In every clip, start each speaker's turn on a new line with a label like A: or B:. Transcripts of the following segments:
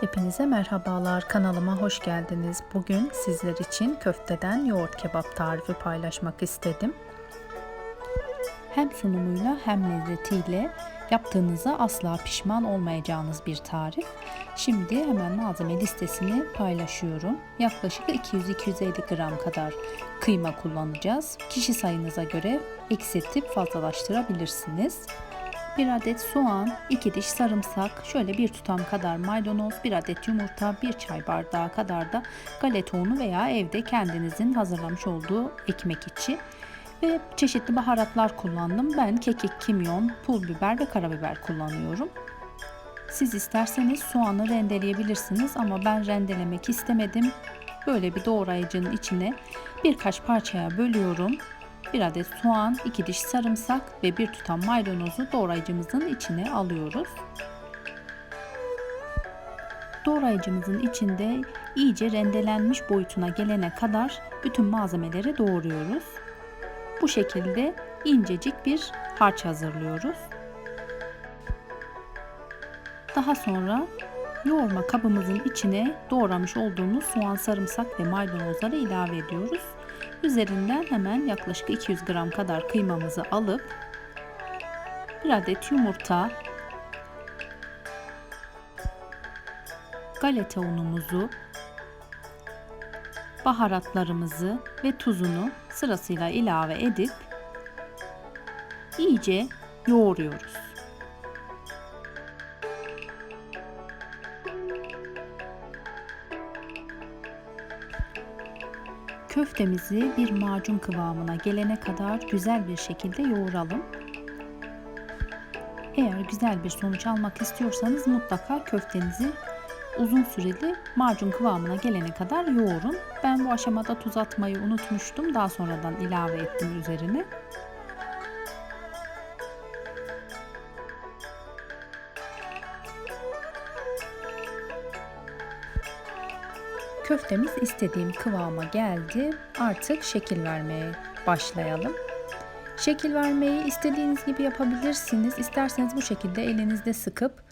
A: Hepinize merhabalar. Kanalıma hoş geldiniz. Bugün sizler için köfteden yoğurt kebap tarifi paylaşmak istedim. Hem sunumuyla hem lezzetiyle yaptığınızda asla pişman olmayacağınız bir tarif. Şimdi hemen malzeme listesini paylaşıyorum. Yaklaşık 200-250 gram kadar kıyma kullanacağız. Kişi sayınıza göre eksiltip fazlalaştırabilirsiniz. 1 adet soğan, 2 diş sarımsak, şöyle bir tutam kadar maydanoz, 1 adet yumurta, 1 çay bardağı kadar da galeta unu veya evde kendinizin hazırlamış olduğu ekmek içi ve çeşitli baharatlar kullandım. Ben kekik, kimyon, pul biber ve karabiber kullanıyorum. Siz isterseniz soğanı rendeleyebilirsiniz ama ben rendelemek istemedim. Böyle bir doğrayıcının içine birkaç parçaya bölüyorum. Bir adet soğan, 2 diş sarımsak ve bir tutam maydanozu doğrayıcımızın içine alıyoruz. Doğrayıcımızın içinde iyice rendelenmiş boyutuna gelene kadar bütün malzemeleri doğruyoruz. Bu şekilde incecik bir harç hazırlıyoruz. Daha sonra yoğurma kabımızın içine doğramış olduğumuz soğan, sarımsak ve maydanozları ilave ediyoruz. Üzerinden hemen yaklaşık 200 gram kadar kıymamızı alıp bir adet yumurta, galeta unumuzu, baharatlarımızı ve tuzunu sırasıyla ilave edip iyice yoğuruyoruz. Köftemizi bir macun kıvamına gelene kadar güzel bir şekilde yoğuralım. Eğer güzel bir sonuç almak istiyorsanız mutlaka köftenizi uzun süreli macun kıvamına gelene kadar yoğurun. Ben bu aşamada tuz atmayı unutmuştum. Daha sonradan ilave ettim üzerine. Köftemiz istediğim kıvama geldi. Artık şekil vermeye başlayalım. Şekil vermeyi istediğiniz gibi yapabilirsiniz. İsterseniz bu şekilde elinizde sıkıp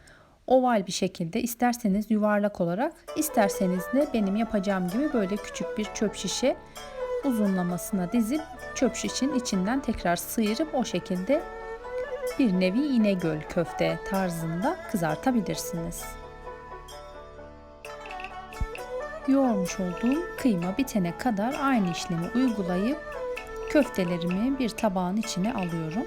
A: oval bir şekilde, isterseniz yuvarlak olarak, isterseniz de benim yapacağım gibi böyle küçük bir çöp şişe uzunlamasına dizip çöp şişin içinden tekrar sıyırıp o şekilde bir nevi İnegöl köfte tarzında kızartabilirsiniz. Yoğurmuş olduğum kıyma bitene kadar aynı işlemi uygulayıp köftelerimi bir tabağın içine alıyorum.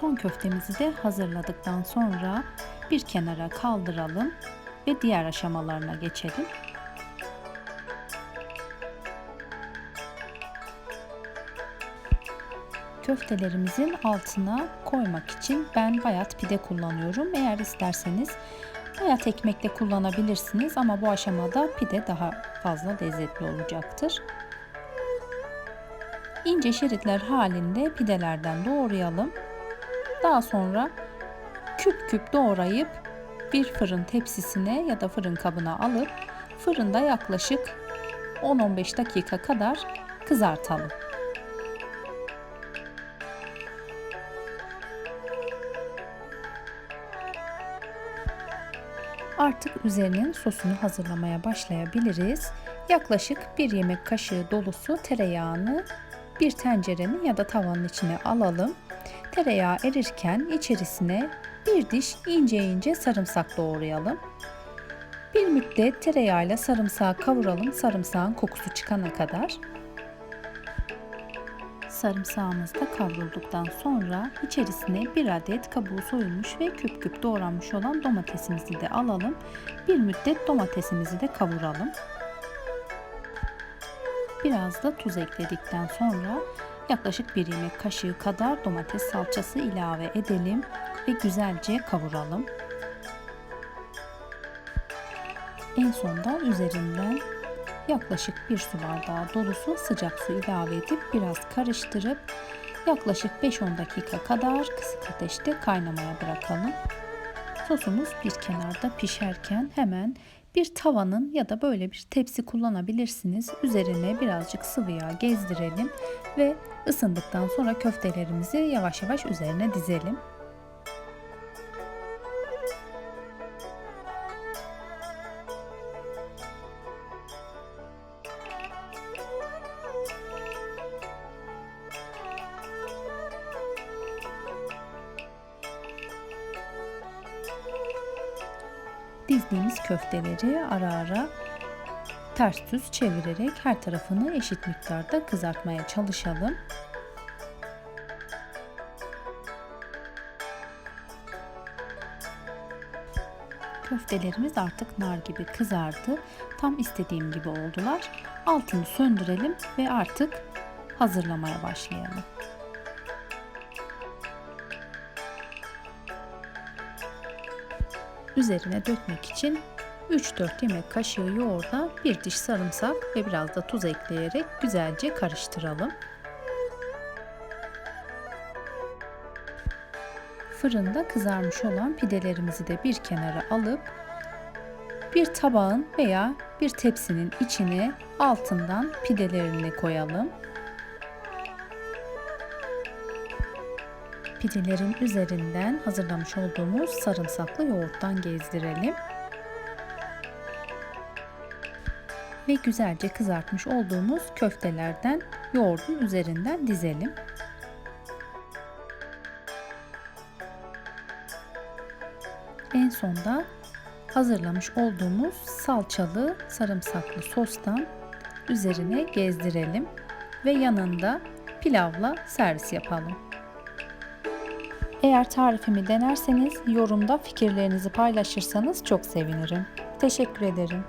A: Son köftemizi de hazırladıktan sonra bir kenara kaldıralım ve diğer aşamalarına geçelim. Köftelerimizin altına koymak için ben bayat pide kullanıyorum. Eğer isterseniz bayat ekmek de kullanabilirsiniz ama bu aşamada pide daha fazla lezzetli olacaktır. İnce şeritler halinde pidelerden doğrayalım. Daha sonra küp küp doğrayıp bir fırın tepsisine ya da fırın kabına alıp fırında yaklaşık 10-15 dakika kadar kızartalım. Artık üzerinin sosunu hazırlamaya başlayabiliriz. Yaklaşık bir yemek kaşığı dolusu tereyağını bir tencerenin ya da tavanın içine alalım. Tereyağı erirken içerisine bir diş ince ince sarımsak doğrayalım. Bir müddet tereyağıyla sarımsağı kavuralım sarımsağın kokusu çıkana kadar. Sarımsağımız da kavrulduktan sonra içerisine bir adet kabuğu soyulmuş ve küp küp doğranmış olan domatesimizi de alalım. Bir müddet domatesimizi de kavuralım. Biraz da tuz ekledikten sonra yaklaşık bir yemek kaşığı kadar domates salçası ilave edelim ve güzelce kavuralım. En sonda üzerinden yaklaşık bir su bardağı dolusu sıcak su ilave edip biraz karıştırıp yaklaşık 5-10 dakika kadar kısık ateşte kaynamaya bırakalım. Sosumuz bir kenarda pişerken hemen Bir tavanın ya da böyle bir tepsi kullanabilirsiniz. Üzerine birazcık sıvı yağ gezdirelim ve ısındıktan sonra köftelerimizi yavaş yavaş üzerine dizelim. Dizdiğimiz köfteleri ara ara ters düz çevirerek her tarafını eşit miktarda kızartmaya çalışalım. Köftelerimiz artık nar gibi kızardı. Tam istediğim gibi oldular. Altını söndürelim ve artık hazırlamaya başlayalım. Üzerine dökmek için 3-4 yemek kaşığı yoğurda bir diş sarımsak ve biraz da tuz ekleyerek güzelce karıştıralım. Fırında kızarmış olan pidelerimizi de bir kenara alıp bir tabağın veya bir tepsinin içine altından pidelerini koyalım. Pidelerin üzerinden hazırlamış olduğumuz sarımsaklı yoğurttan gezdirelim. Ve güzelce kızartmış olduğumuz köftelerden yoğurdun üzerinden dizelim. En sonda hazırlamış olduğumuz salçalı sarımsaklı sostan üzerine gezdirelim ve yanında pilavla servis yapalım. Eğer tarifimi denerseniz yorumda fikirlerinizi paylaşırsanız çok sevinirim. Teşekkür ederim.